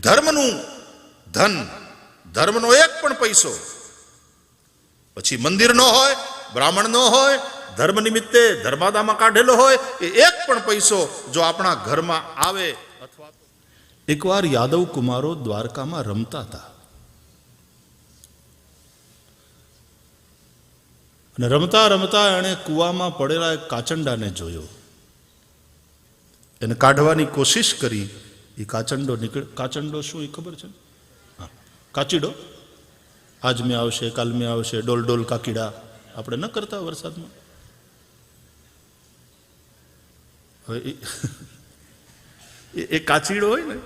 ધર્મનું ધન, ધર્મનો એક પણ પૈસો. પછી મંદિરનો હોય બ્રાહ્મણનો હોય, ધર્મ નિમિત્તે ધર્માદામાં કાઢેલો હોય, એ એક પણ પૈસો જો આપણા ઘરમાં આવે અથવા એકવાર યાદવ કુમારો દ્વારકામાં રમતા હતા. અને રમતા રમતા એણે કૂવામાં પડેલા એક કાચંડાને જોયો. એને કાઢવાની કોશિશ કરી એ કાચંડો નીકળ, કાચંડો શું એ ખબર છે? હા. કાચીડો? આજ આવશે, કાલ મેં આવશે, ડોલ ડોલ કાકીડા. આપણે ન કરતા વરસાદમાં? હવે એ- કાચીડો હોય ને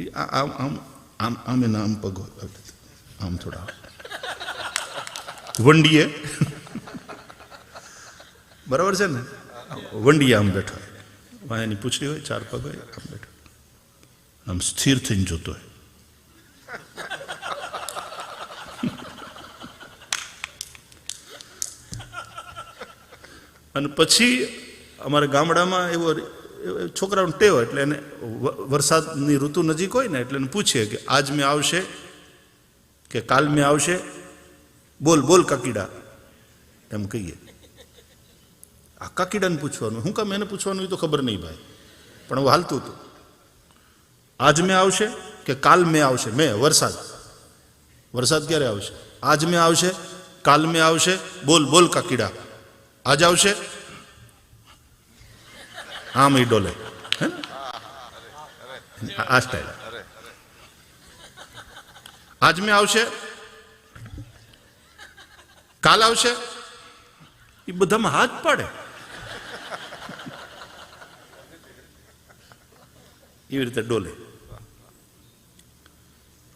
એ આમ આમ આમ આમ એના આમ પગ. આમ થોડા. વંડીએ. બરાબર છે ને? વંડીએ આમ બેઠો. હોય એની પૂછડી હોય, ચાર પગ હોય, આમ બેઠો. આમ સ્થિર થઈને જોતો હોય. અને પછી અમારા ગામડામાં એવો છોકરાનો ટેવ એટલે એને વરસાદની ઋતુ નજીક હોય ને એટલે એને પૂછીએ કે આજ મેં આવશે કે કાલ મેં આવશે? બોલ બોલ કાકીડા. એમ કહીએ. આ કાકીડાને પૂછવાનું. હું કામ એને પૂછવાનું એ તો ખબર નહીં ભાઈ. પણ હું હાલતું હતું. આજ મેં આવશે કે કાલ મેં આવશે? મેં, વરસાદ. વરસાદ ક્યારે આવશે? આજ મેં આવશે, કાલ મેં આવશે. બોલ બોલ કાકીડા. આજ આવશે? આમ ઈ ડોલે. આ સ્ટાઇલ આજ મેં આવશે? કાલ આવશે? એ બધામાં હાથ પાડે. એવી રીતે ડોલે.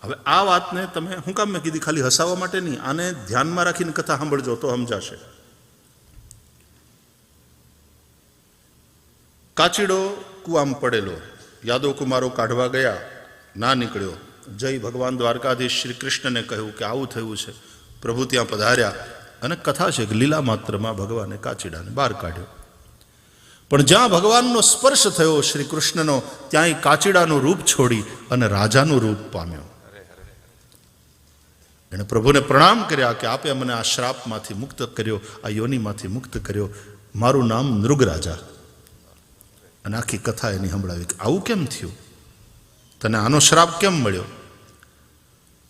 હવે આ વાતને તમે હું કામ મેં કીધી, ખાલી હસાવવા માટે નહીં, આને ધ્યાનમાં રાખીને કથા સાંભળજો તો સમજાશે. કાચીડો કુવામ પડેલો યાદવ કુમારો કાઢવા ગયા, ના નીકળ્યો. જય ભગવાન દ્વારકાધીશ શ્રી કૃષ્ણને કહ્યું કે આવું થયું છે. પ્રભુ ત્યાં પધાર્યા અને કથા છે કે લીલા માત્રમાં ભગવાને કાચીડાને બહાર કાઢ્યો. પણ જ્યાં ભગવાનનો સ્પર્શ થયો, શ્રી કૃષ્ણનો ત્યાં એ કાચીડાનું રૂપ છોડી અને રાજાનું રૂપ પામ્યો. એણે પ્રભુને પ્રણામ કર્યા કે આપે મને આ શ્રાપમાંથી મુક્ત કર્યો, આ યોનિમાંથી મુક્ત કર્યો. મારું નામ નૃગરાજા અને આખી કથા એની સંભળાવી કે આવું કેમ થયું? તને આનો શ્રાપ કેમ મળ્યો?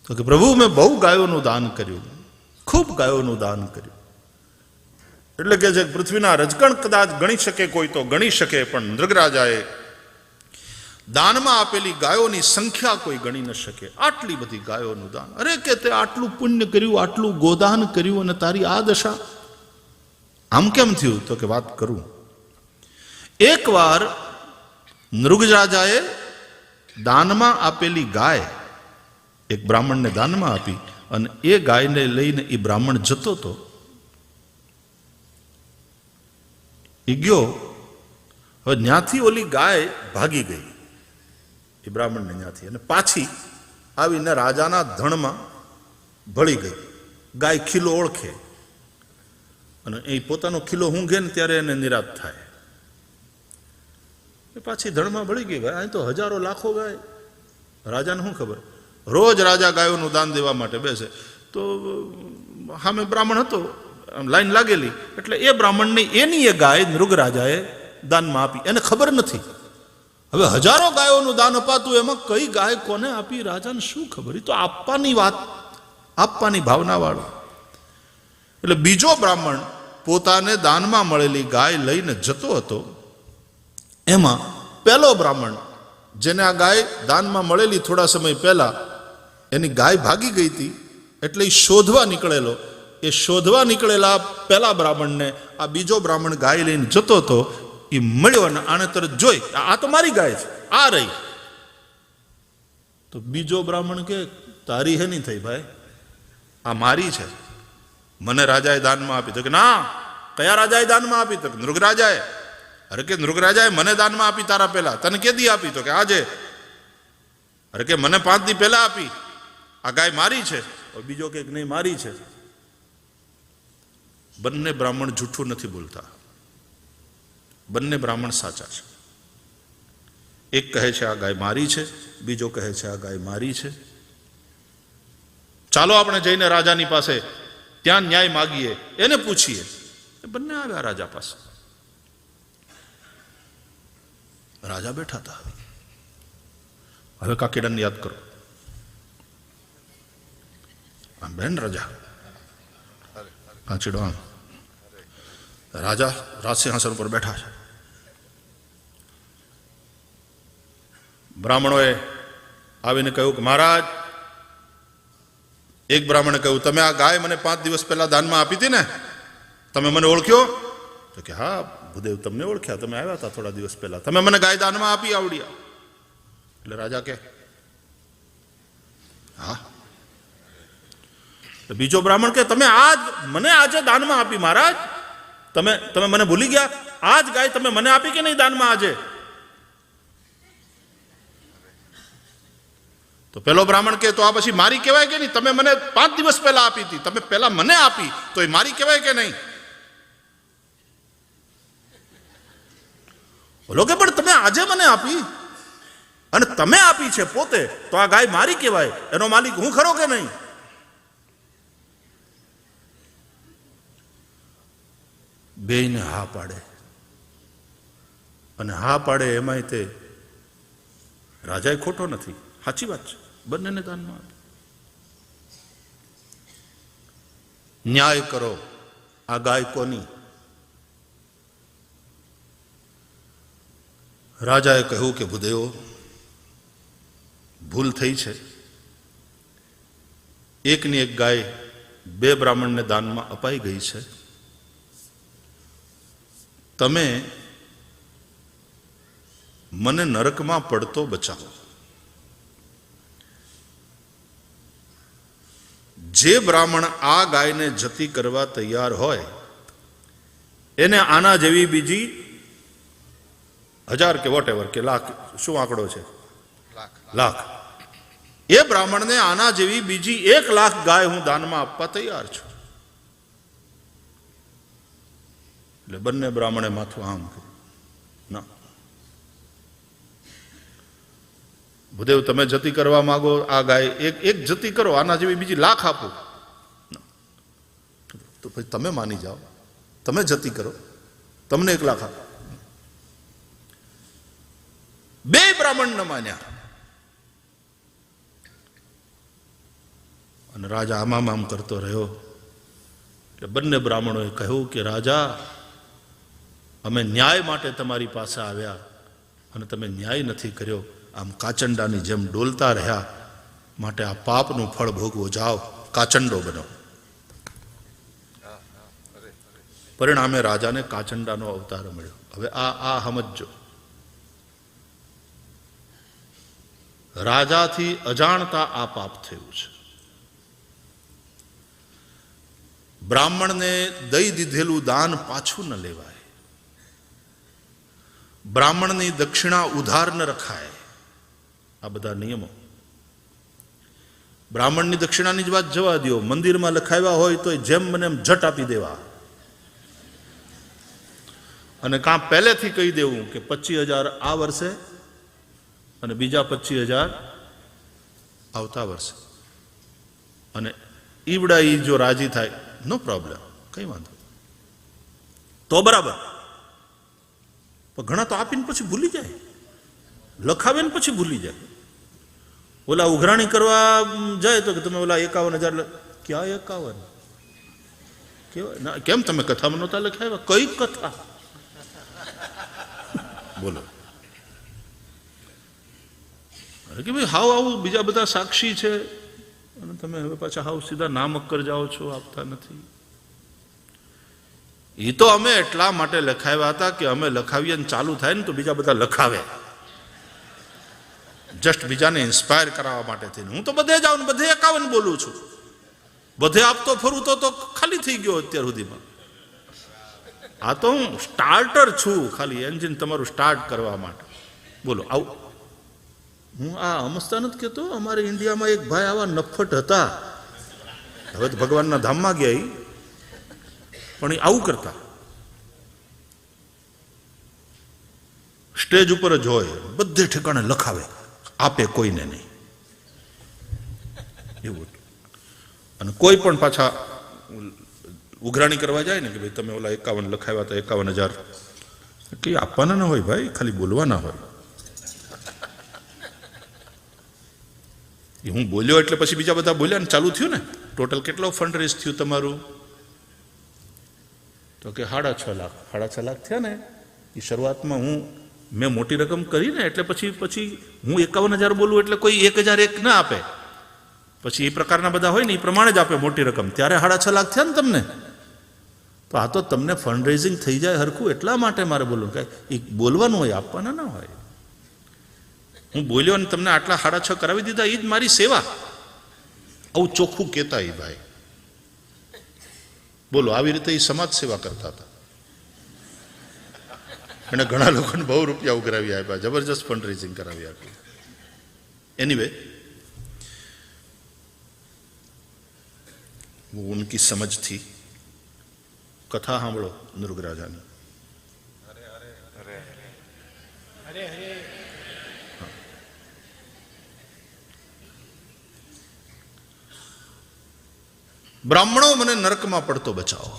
તો કે પ્રભુ, મેં બહુ ગાયોનું દાન કર્યું. ખૂબ ગાયોનું દાન કર્યું. એટલે કે જે પૃથ્વીના રજકણ કદાચ ગણી શકે કોઈ તો ગણી શકે, પણ નૃગરાજાએ દાનમાં આપેલી ગાયોની સંખ્યા કોઈ ગણી ન શકે. આટલી બધી ગાયોનું દાન. અરે કે તે આટલું પુણ્ય કર્યું, આટલું ગોદાન કર્યું અને તારી આ દશા? આમ કેમ થયું? તો કે વાત કરું. એકવાર નૃગરાજાએ દાનમાં આપેલી ગાય એક બ્રાહ્મણને દાનમાં આપી અને એ ગાયને લઈને એ બ્રાહ્મણ જતો હતો એ ગયો. હવે ત્યાંથી ઓલી ગાય ભાગી ગઈ. એ બ્રાહ્મણને ત્યાંથી અને પાછી આવીને રાજાના ધણમાં ભળી ગઈ. ગાય ખીલો ઓળખે. અને એ પોતાનો ખીલો ઊંઘે ને ત્યારે એને નિરાશ થાય. એ પાછી ધણમાં ભળી ગઈ. ગાય અહીં તો હજારો લાખો ગાય. રાજાને શું ખબર? રોજ રાજા ગાયોનું દાન દેવા માટે બેસે. તો સામે બ્રાહ્મણ હતો. લાઈન લાગેલી. એટલે એ બ્રાહ્મણને એની એ ગાય નૃગરાજાએ દાનમાં આપી. એને ખબર નથી. હવે હજારો ગાયોનું દાન અપાતું એમાં કઈ ગાય કોને આપી? રાજાને શું ખબર? તો આપવાની વાત, આપવાની ભાવનાવાળો. એટલે બીજો બ્રાહ્મણ પોતાને દાનમાં મળેલી ગાય લઈને જતો હતો. એમાં પહેલો બ્રાહ્મણ, જેને આ ગાય દાનમાં મળેલી થોડા સમય પહેલા, એની ગાય ભાગી ગઈ હતી, એટલે એ શોધવા નીકળેલો એ શોધવા નીકળેલા પહેલા બ્રાહ્મણને આ બીજો બ્રાહ્મણ ગાય લઈને જતો હતો, એ મળ્યો અને આને તરત જોઈ, આ તો મારી ગાય છે, આ રહી. તો બીજો બ્રાહ્મણ કે, તારી હે નહીં થઈ ભાઈ, આ મારી છે. મને રાજાએ દાનમાં આપી તો કે, ના, કયા રાજાએ દાનમાં આપી? તો નૃગરાજાએ અરે કે નૃગરાજાએ મને દાનમાં આપી તારા પહેલા, તને કેદી આપી? તો કે, આજે. અરે કે, મને પાંચ દી પહેલા આપી, આ ગાય મારી છે. બીજો કે, નહીં, મારી છે. બંને બ્રાહ્મણ જૂઠું નથી બોલતા. બંને બ્રાહ્મણ સાચા છે. એક કહે છે, આ ગાય મારી છે. બીજો કહે છે, આ ગાય મારી છે. ચાલો આપણે જઈને રાજાની પાસે ત્યાં ન્યાય માગીએ, એને પૂછીએ બંને આવ્યા રાજા પાસે? રાજા બેઠા હતા. હવે કાકીડાને યાદ કરો. બેન રાજા. કાચીડો આમ. રાજા રાજસિંહાસન ઉપર બેઠા છે બ્રાહ્મણોએ આવીને કહ્યું કે મહારાજ એક બ્રાહ્મણે કહ્યું તમે આ ગાય મને પાંચ દિવસ પહેલા દાનમાં આપી હતી ને તમે મને ઓળખ્યો તો કે હા ભૂદેવ તમને ઓળખ્યા તમે આવ્યા હતા થોડા દિવસ પહેલા તમે મને ગાય દાનમાં આપી આવડ્યા એટલે રાજા કે હા બીજો બ્રાહ્મણ કે તમે આજ મને આજે દાનમાં આપી મહારાજ તમે તમે મને ભૂલી ગયા? આજ ગાય તમે મને આપી કે નહીં દાનમાં આજે? તો પેલો બ્રાહ્મણ કે તો આ પછી મારી કહેવાય કે નહીં? તમે મને પાંચ દિવસ પહેલા આપી હતી. તમે પહેલા મને આપી. તો એ મારી કહેવાય કે નહીં? બોલો કે, પણ તમે આજે મને આપી? અને તમે આપી છે પોતે? તો આ ગાય મારી કહેવાય. એનો માલિક હું ખરો કે નહીં? બેયને હા પાડે. અને હા પાડે એમાંય તે રાજાએ ખોટો નથી. સાચી વાત છે. બંનેને દાનમાં આપે. ન્યાય કરો આ ગાય કોની રાજાએ કહ્યું કે ભૂદેવો, ભૂલ થઈ છે. એકની એક ગાય બે બ્રાહ્મણને દાનમાં અપાઈ ગઈ છે. તમે મને નરકમાં પડતો બચાવો. જે બ્રાહ્મણ આ ગાયને જતી કરવા તૈયાર હોય એને આના જેવી બીજી હજાર કે વોટ કે લાખ શું આંકડો છે? લાખ. એ બ્રાહ્મણને આના જેવી બીજી એક લાખ ગાય હું દાનમાં આપવા તૈયાર છું. એટલે બંને બ્રાહ્મણે માથું આમ કર્યું. ના. ભૂદેવ, તમે જતી કરવા માંગો આ ગાય, એક એક જતી કરો, આના જેવી બીજી લાખ આપો. તો પછી તમે માની જાઓ. તમે જતી કરો. તમને એક લાખ આપો. બે બ્રાહ્મણ ન માન્યા. અને રાજા આમામ આમ કરતો રહ્યો. એટલે બંને બ્રાહ્મણોએ કહ્યું કે, રાજા અમે ન્યાય માટે તમારી પાસે આવ્યા અને તમે ન્યાય નથી કર્યો. આમ કાચંડાની જેમ ડોલતા રહ્યા. માટે આ પાપનું ફળ ભોગવો જાઓ. કાચંડો બનો. પરિણામે રાજાને કાચંડાનો અવતાર મળ્યો. હવે આ આ સમજો. રાજાથી અજાણતા આ પાપ થયું છે. બ્રાહ્મણને દઈ દીધેલું દાન પાછું ન લેવાય. બ્રાહ્મણની દક્ષિણા ઉધાર ન રખાય. આ બધા નિયમો. બ્રાહ્મણની દક્ષિણાની જ વાત જવા દો મંદિરમાં લખાવ્યા હોય તો જેમ મને એમ જટ આપી દેવા. અને કાં પહેલેથી કહી દેવું કે પચીસ હજાર આ વર્ષે અને બીજા પચીસ હજાર આવતા વર્ષે. અને ઈવડા ઈ જો રાજી થાય, નો પ્રોબ્લેમ. કઈ વાંધો તો બરાબર. પણ ઘણા તો આપીને પછી ભૂલી જાય. લખાવે ને પછી ભૂલી જાય. ઓલા ઉઘરાણી કરવા જાય તો કે તમે ઓલા એકાવન હજાર ક્યાં એકાવન? કેવાય કેમ તમે કથામાં નહોતા લખાવ્યા? કઈ કથા? બોલો. કે ભાઈ, હાવ આવું બીજા બધા સાક્ષી છે. અને તમે હવે પાછા હાવ સીધા નામ અક્કર જાઓ છો, આપતા નથી. એ તો અમે એટલા માટે લખાવ્યા હતા કે અમે લખાવીએ ને ચાલુ થાય ને તો બીજા બધા લખાવે. જસ્ટ બીજાને ઇન્સ્પાયર કરાવવા માટે થઈને હું તો બધે જાઉં બધે એકાવન બોલું છું. બધે આપતો ફરું તો તો ખાલી થઈ ગયો અત્યાર સુધીમાં. આ તો હું સ્ટાર્ટર છું ખાલી, એન્જિન તમારું સ્ટાર્ટ કરવા માટે. બોલો, આવું. હું આ અમસ્તા નથી કહેતો, અમારે ઇન્ડિયામાં એક ભાઈ આવા નફટ હતા. હવે તો ભગવાનના ધામમાં ગયા. પણ એ આવું કરતા. સ્ટેજ ઉપર જ હોય, બધે ઠેકાણે લખાવે. આપે કોઈને નહીં. એવું. અને કોઈ પણ પાછા ઉઘરાણી કરવા જાય ને કે ભાઈ તમે ઓલા એકાવન લખાવ્યા હતા, એકાવન હજાર. કે આપવાના ના હોય ભાઈ, ખાલી બોલવાના હોય. હું બોલ્યો એટલે પછી બીજા બધા બોલ્યા ને ચાલુ થયું ને? ટોટલ કેટલો ફંડ રેઝ થયું તમારું? તો કે સાડા છ લાખ. સાડા છ લાખ થયા ને એ શરૂઆતમાં હું, મેં મોટી રકમ કરી ને, એટલે પછી પછી હું એકાવન હજાર બોલું એટલે કોઈ એક હજાર એક ના આપે. પછી એ પ્રકારના બધા હોય ને એ પ્રમાણે જ આપે મોટી રકમ. ત્યારે સાડા છ લાખ થયા ને તમને. તો આ તો તમને ફંડ રેઝિંગ થઈ જાય હરખું એટલા માટે મારે બોલવું. કે એ બોલવાનું હોય, આપવાના ના હોય. હું બોલ્યો અને તમને આટલા સાડા છ કરાવી દીધા એ જ મારી સેવા. આવું ચોખ્ખું કહેતા એ ભાઈ. બોલો, આવી રીતે એ સમાજ સેવા કરતા હતા. એણે ઘણા લોકોને બહુ રૂપિયા ઉઘરાવી આપ્યા, જબરજસ્ત ફંડ રેઝિંગ કરાવી આપ્યું એની વે ઉનકી સમજથી કથા સાંભળો, નૃગરાજાની. અરે અરે. અરે અરે. બ્રાહ્મણો મને નરકમાં પડતો બચાવો.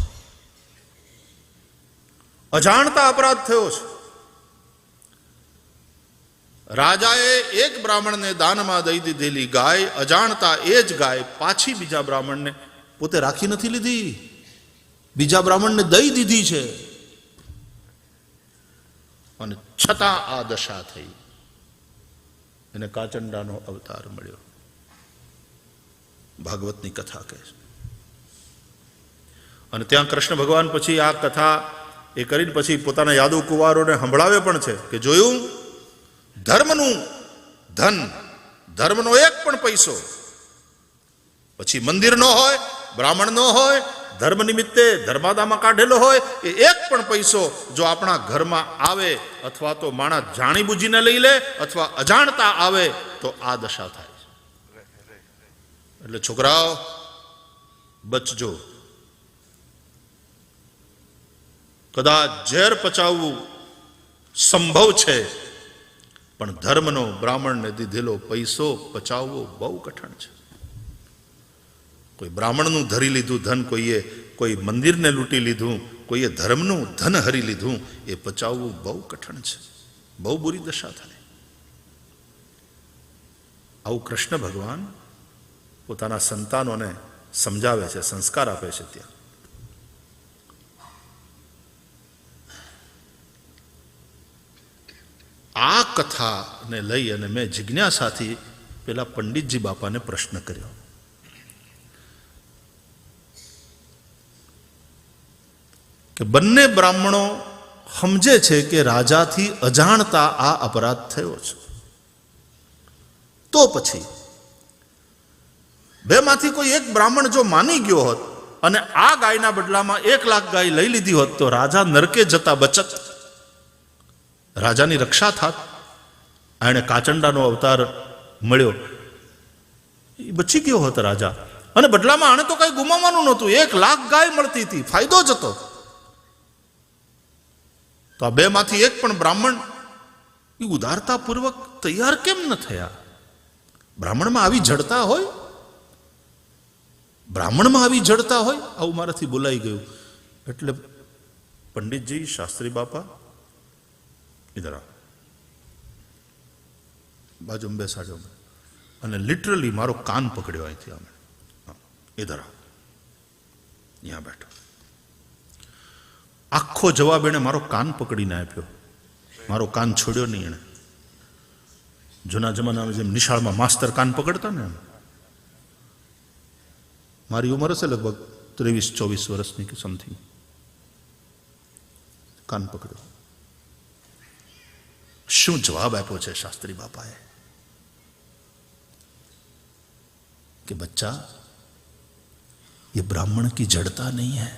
અજાણતા અપરાધ થયો છે. રાજાએ એક બ્રાહ્મણને દાનમાં દઈ દીધેલી ગાય, અજાણતા એ જ ગાય પાછી બીજા બ્રાહ્મણને પોતે રાખી નથી લીધી. બીજા બ્રાહ્મણને દઈ દીધી છે. અને છતાં આ દશા થઈ. એને કાચંડાનો અવતાર મળ્યો. ભાગવતની કથા કહે છે. અને ત્યાં કૃષ્ણ ભગવાન પછી આ કથા એ કરીને પછી પોતાના યાદવ કુંવારોને સંભળાવે પણ છે કે જોયું? ધર્મનું ધન, ધર્મનો એક પણ પૈસો. પછી મંદિર નો હોય, બ્રાહ્મણ નો હોય, ધર્મ નિમિત્તે ધર્માદામાં કાઢેલો હોય, એ એક પણ પૈસો જો આપણા ઘરમાં આવે અથવા તો માણસ જાણી બુજીને લઈ લે અથવા અજાણતા આવે તો આ દશા થાય એટલે છોકરાઓ, બચજો. કદાચ ઝેર પચાવવું સંભવ છે. પણ ધર્મનો બ્રાહ્મણને દીધેલો પૈસો પચાવવો બહુ કઠણ છે. કોઈ બ્રાહ્મણનું ધરી લીધું ધન, કોઈએ કોઈ મંદિરને લૂંટી લીધું, કોઈએ ધર્મનું ધન હરી લીધું, એ પચાવવું બહુ કઠણ છે. બહુ બુરી દશા થાય. આવું કૃષ્ણ ભગવાન પોતાના સંતાનોને સમજાવે છે, સંસ્કાર આપે છે ત્યાં. આ કથાને લઈ અને મેં જિજ્ઞાસાથી પેલા પંડિતજી બાપાને પ્રશ્ન કર્યો. કે બંને બ્રાહ્મણો સમજે છે કે રાજાથી અજાણતા આ અપરાધ થયો છે. તો પછી બેમાંથી કોઈ એક બ્રાહ્મણ જો માની ગયો હોત અને આ ગાયના બદલામાં એક લાખ ગાય લઈ લીધી હોત તો રાજા નરકે જતા બચત રાજાની રક્ષા થાત. એણે કાચંડાનો અવતાર મળ્યો. એ બચી ગયો હતો રાજા. અને બદલામાં આણે તો કઈ ગુમાવવાનું નહોતું. એક લાખ ગાય મળતી હતી. ફાયદો જ હતો. તો આ બેમાંથી એક પણ બ્રાહ્મણ એ ઉદારતાપૂર્વક તૈયાર કેમ ન થયા? બ્રાહ્મણમાં આવી જડતા હોય? બ્રાહ્મણમાં આવી જડતા હોય? આવું મારાથી બોલાઈ ગયું. એટલે પંડિતજી, શાસ્ત્રી બાપા ઇધર બાજુ બેસા જાઉં અને લિટરલી મારો કાન પકડ્યો અહીંથી આમણે ઇધર ત્યાં બેઠો. આખો જવાબ એણે મારો કાન પકડીને આપ્યો. મારો કાન છોડ્યો નહીં એણે. જૂના જમાનામાં જેમ નિશાળમાં માસ્તર કાન પકડતા ને એમ. મારી ઉંમર હશે લગભગ ત્રેવીસ ચોવીસ વર્ષની કે સમથિંગ કાન પકડ્યો. શું જવાબ આપ્યો છે શાસ્ત્રી બાપાએ कि बच्चा ये ब्राह्मण की जड़ता नहीं है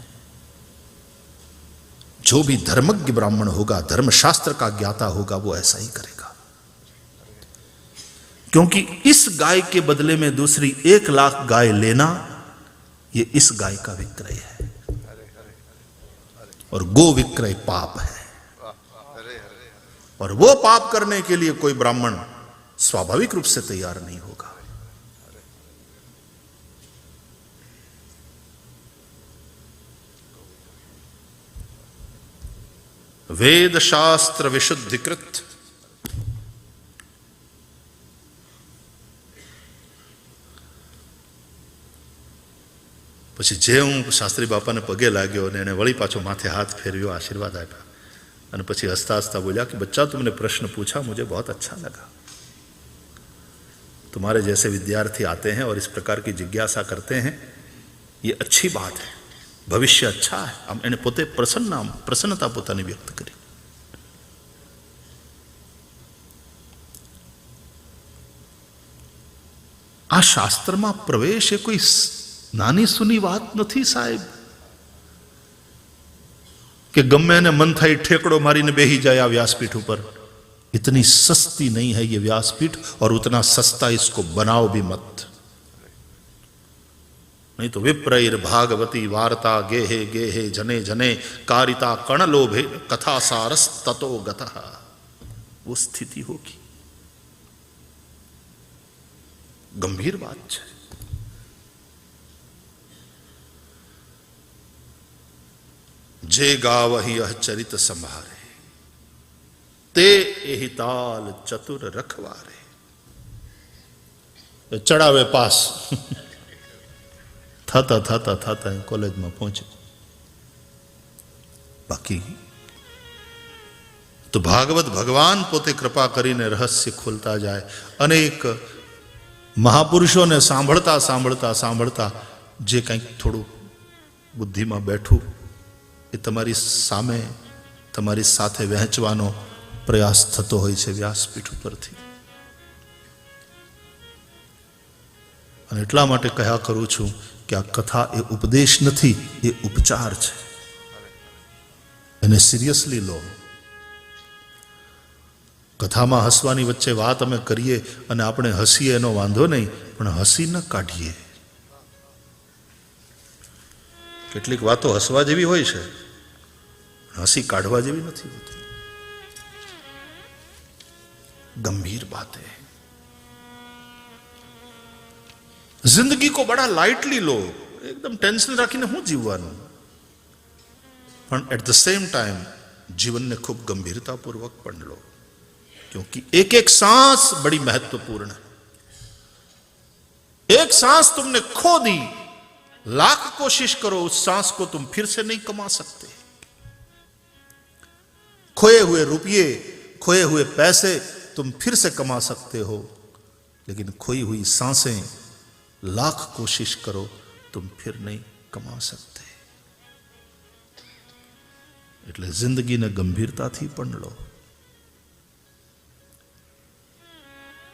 जो भी धर्मज्ञ ब्राह्मण होगा धर्मशास्त्र का ज्ञाता होगा वो ऐसा ही करेगा क्योंकि इस गाय के बदले में दूसरी एक लाख गाय लेना ये इस गाय का विक्रय है और गो विक्रय पाप है और वो पाप करने के लिए कोई ब्राह्मण स्वाभाविक रूप से तैयार नहीं होगा वेद शास्त्र विशुद्धिकृत પછી જે હું શાસ્ત્રી બાપાને પગે લાગ્યો અને એને વળી પાછો માથે હાથ ફેરવ્યો આશીર્વાદ આપ્યા અને પછી હસતા હસતા બોલ્યા कि बच्चा तुमने प्रश्न पूछा मुझे बहुत अच्छा लगा तुम्हारे जैसे विद्यार्थी आते हैं और इस प्रकार की जिज्ञासा करते हैं ये अच्छी बात है ભવિષ્ય અચ્છા હે આમ એને પોતે પ્રસન્ન આમ પ્રસન્નતા પોતાની વ્યક્ત કરી આ શાસ્ત્રમાં પ્રવેશ એ કોઈ સ- નાની સુની વાત નથી સાહેબ કે ગમે એને મન થાય ઠેકડો મારીને બેહી જાય આ વ્યાસપીઠ ઉપર इतनी सस्ती नहीं है ये व्यासपीठ और उतना सस्ता इसको बनाओ भी मत नहीं तो विप्रैर भागवती वार्ता गेहे गेहे जने जने कारिता कणलोभे कथा सारस ततो गतः वो स्थिति होगी गंभीर बात છે જે ગાવહી અહ ચરિત સંભારે, તે એહી તાલ ચતુર રખવારે. ચડાવે પાસ. થતા થતા થતા કોલેજમાં પહોંચે. બાકી, તો ભાગવત ભગવાન પોતે કૃપા કરીને રહસ્ય ખોલતા જાય. અનેક મહાપુરુષોને સાંભળતા સાંભળતા સાંભળતા જે કંઈક થોડું બુદ્ધિમાં બેઠું એ તમારી સામે, તમારી સાથે વહેંચવાનો પ્રયાસ થતો હોય છે વ્યાસપીઠ ઉપરથી. અને એટલા માટે કહ્યા કરું છું કે આ કથા એ ઉપદેશ નથી, એ ઉપચાર છે. એને સિરિયસલી લો. કથામાં હસવાની વચ્ચે વાત અમે કરીએ અને આપણે હસીએ એનો વાંધો નહીં, પણ હસી ન કાઢીએ. કેટલીક વાતો હસવા જેવી હોય છે. હસી કાઢવા જેવી નથી હોતી गंभीर बातें जिंदगी को बड़ा लाइटली लो एकदम टेंशन રાખીને હું જીવવાનું પણ એટ ધ સેમ ટાઈમ જીવનને ખૂબ ગંભીરતાપૂર્વક પણ લો क्योंकि एक एक सांस बड़ी महत्वपूर्ण है एक सांस तुमने खो दी लाख कोशिश करो उस सांस को तुम फिर से नहीं कमा सकते खोए हुए रुपये खोए हुए पैसे तुम फिर से कमा सकते हो लेकिन खोई हुई सांसें लाख कोशिश करो तुम फिर नहीं कमा सकते એટલે જિંદગીને ગંભીરતાથી પણ લો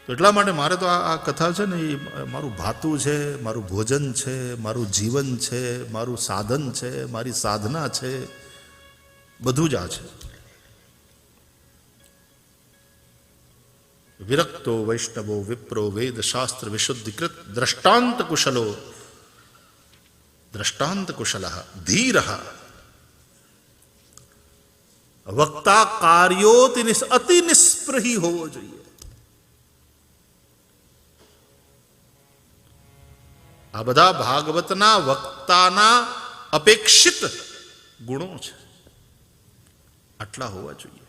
તો એટલા માટે મારે તો આ આ કથા છે ને એ મારું ભાતું છે મારું ભોજન છે મારું જીવન છે મારું સાધન છે મારી સાધના છે બધું જ આ છે વિરક્તો વૈષ્ણવો વિપ્રો વેદ શાસ્ત્ર વિશુદ્ધિકૃત દ્રષ્ટાંત કુશલો દ્રષ્ટાંત કુશલ ધીર વક્તા કાર્યોતિ નિસ- અતિ નિસ્પૃહી હોવો જોઈએ આ બધા ભાગવતના વક્તાના અપેક્ષિત ગુણો છે આટલા હોવા જોઈએ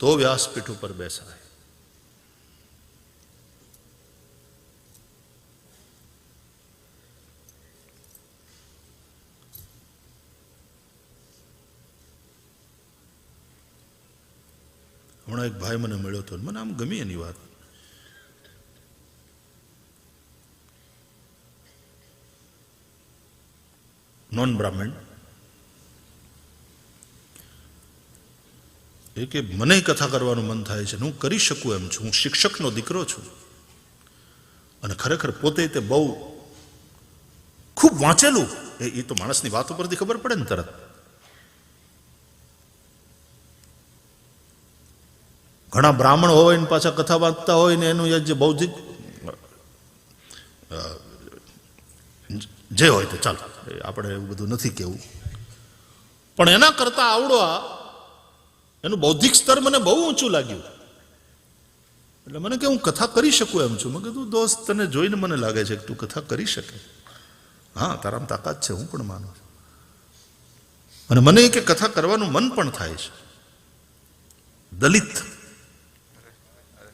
તો વ્યાસપીઠ ઉપર બેસાય હમણાં એક ભાઈ મને મળ્યો હતો મને આમ ગમી એની વાત નોન બ્રાહ્મણ એ કે મને કથા કરવાનું મન થાય છે હું કરી શકું એમ છું. હું શિક્ષકનો દીકરો છું. અને ખરેખર પોતે તે બહુ ખૂબ વાંચેલું. એ એ તો માણસની વાત ઉપરથી ખબર પડે ને તરત. ઘણા બ્રાહ્મણ હોય ને પાછા કથા વાંચતા હોય ને એનું જે બૌદ્ધિક જે હોય તો ચાલો. આપણે એવું બધું નથી કેવું. પણ એના કરતા આવડો આ એનું બૌદ્ધિક સ્તર મને બહુ ઊંચું લાગ્યું. એટલે મને કે હું કથા કરી શકું એમ છું. મેં કીધું દોસ્ત, તને જોઈને મને લાગે છે કે તું કથા કરી શકે. હા, તારામાં તાકાત છે, હું પણ માનું છું. અને મને કે કથા કરવાનું મન પણ થાય છે. દલિત.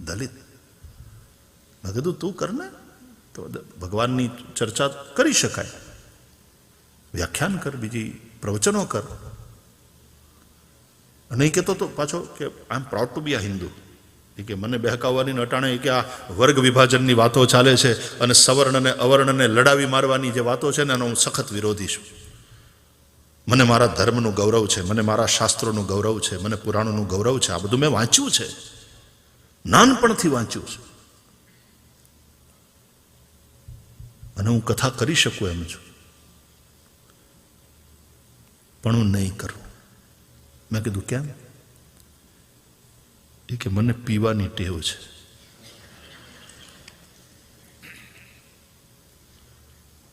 દલિત. મેં કીધું, તું કર ને, તો ભગવાનની ચર્ચા કરી શકાય. વ્યાખ્યાન કર, બીજી પ્રવચનો કર. એ કહેતો તો પાછો કે આઈ એમ પ્રાઉડ ટુ બી આ હિન્દુ એ કે, મને બહેકાવવાની અટાણે કે આ વર્ગ વિભાજનની વાતો ચાલે છે અને સવર્ણ અને અવર્ણને લડાવી મારવાની જે વાતો છે ને, એનો હું સખત વિરોધી છું. મને મારા ધર્મનું ગૌરવ છે, મને મારા શાસ્ત્રોનું ગૌરવ છે, મને પુરાણોનું ગૌરવ છે, આ બધું મેં વાંચ્યું છે. નાનપણથી વાંચ્યું છે. અને હું કથા કરી શકું એમ છું. પણ હું નહીં કરું. મેં કીધું, કેમ? એ કે, મને પીવાની ટેવ છે.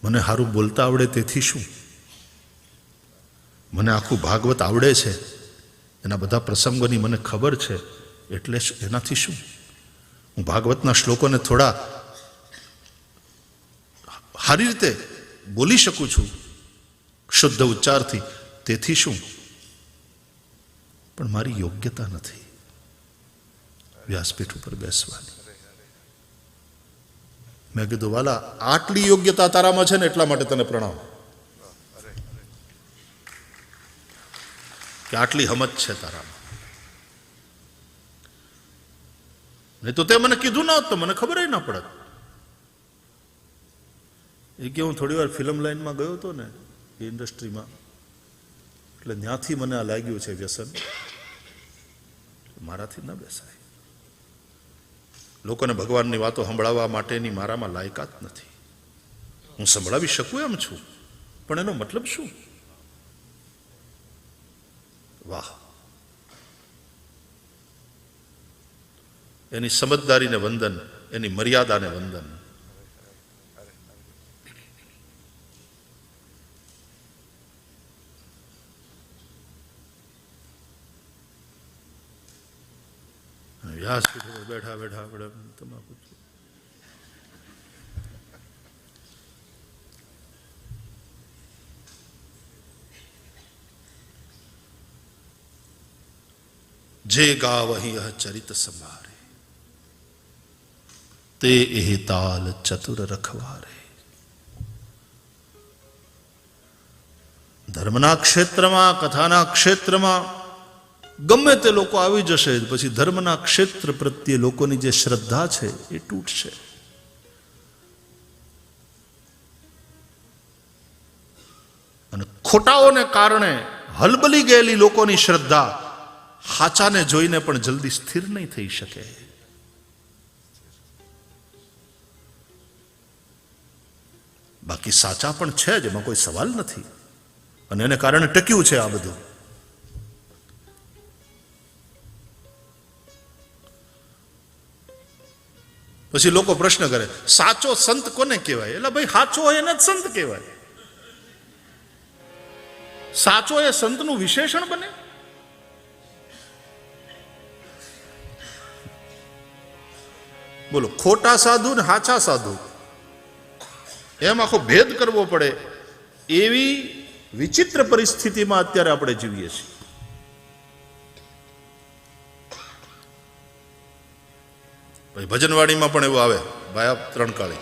મને સારું બોલતા આવડે તેથી શું? મને આખું ભાગવત આવડે છે. એના બધા પ્રસંગોની મને ખબર છે. એટલે એનાથી શું? હું ભાગવતના શ્લોકોને થોડા સારી રીતે બોલી શકું છું. શુદ્ધ ઉચ્ચારથી. તેથી શું? પણ મારી યોગ્યતા નથી. વ્યાસપીઠ ઉપર બેસવાની. મેં કીધું, વાલા, આટલી યોગ્યતા તારામાં છે ને એટલા માટે તને પ્રણામ. કે આટલી હમત છે તારામાં. નહીં તો તે મને કીધું ના હોત તો મને ખબર ના પડત. એ કે હું થોડી વાર ફિલ્મ લાઈનમાં ગયો હતો ને ઇન્ડસ્ટ્રીમાં એટલે ત્યાંથી મને આ લાગ્યું છે વ્યસન. મારાથી ન બેસાય. લોકોને ભગવાનની વાતો સંભળાવવા માટેની મારામાં લાયકાત નથી. હું સંભળાવી શકું એમ છું, પણ એનો મતલબ શું? વાહ. એની સમજદારીને વંદન, એની મર્યાદાને વંદન. વ્યાસપીઠ ઉપર બેઠા બેઠા આપણે તમાકુ જે ગાવહી ચરિત સંભારે તે એ તાલ ચતુર રખવારે. ધર્મના ક્ષેત્રમાં, કથાના ક્ષેત્રમાં ગમે તે લોકો આવી જશે, પછી ધર્મના ક્ષેત્ર પ્રત્યે લોકોની જે શ્રદ્ધા છે એ તૂટશે. અને ખોટાઓને કારણે હલબલી ગયેલી લોકોની શ્રદ્ધા હાચાને જોઈને પણ જલ્દી સ્થિર નહીં થઈ શકે. બાકી સાચા પણ છે જ, એમાં કોઈ સવાલ નથી. અને એને કારણે ટક્યું છે આ બધું. પછી લોકો પ્રશ્ન કરે, સાચો સંત કોને કહેવાય? એટલે ભાઈ, સાચો હોય એને જ સંત કહેવાય. સાચો એ સંતનું વિશેષણ બને. બોલો, ખોટા સાધુ ને હાચા સાધુ. એમ આખો ભેદ કરવો પડે. એવી વિચિત્ર પરિસ્થિતિમાં અત્યારે આપણે જીવીએ છીએ. ભાઈ ભજનવાડીમાં પણ એવું આવે ભાયા ત્રણ કાળી.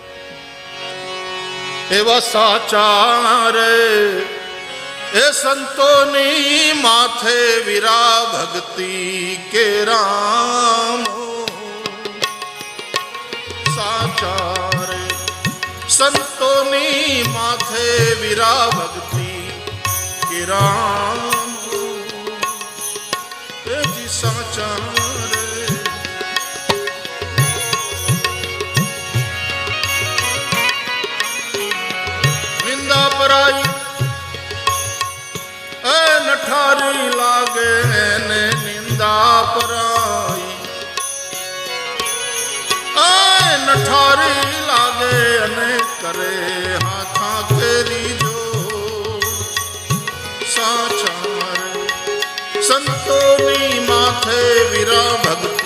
એવા સાચા રે, એ સંતોની માથે વિરા ભક્તિ કે રામ. સાચા રે, સંતોની માથે વિરા ભક્તિ કે રામ. એ સાચા પરાઈ એ નઠારી લાગે ને નિંદા પરાઈ. એ નઠારી લાગે અને કરે હાથા કેરી જો સાચા રે સંતોની માથે વીરા ભક્તિ